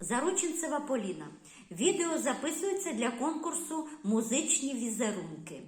Зарученцева Поліна. Відео записується для конкурсу Музичні візерунки.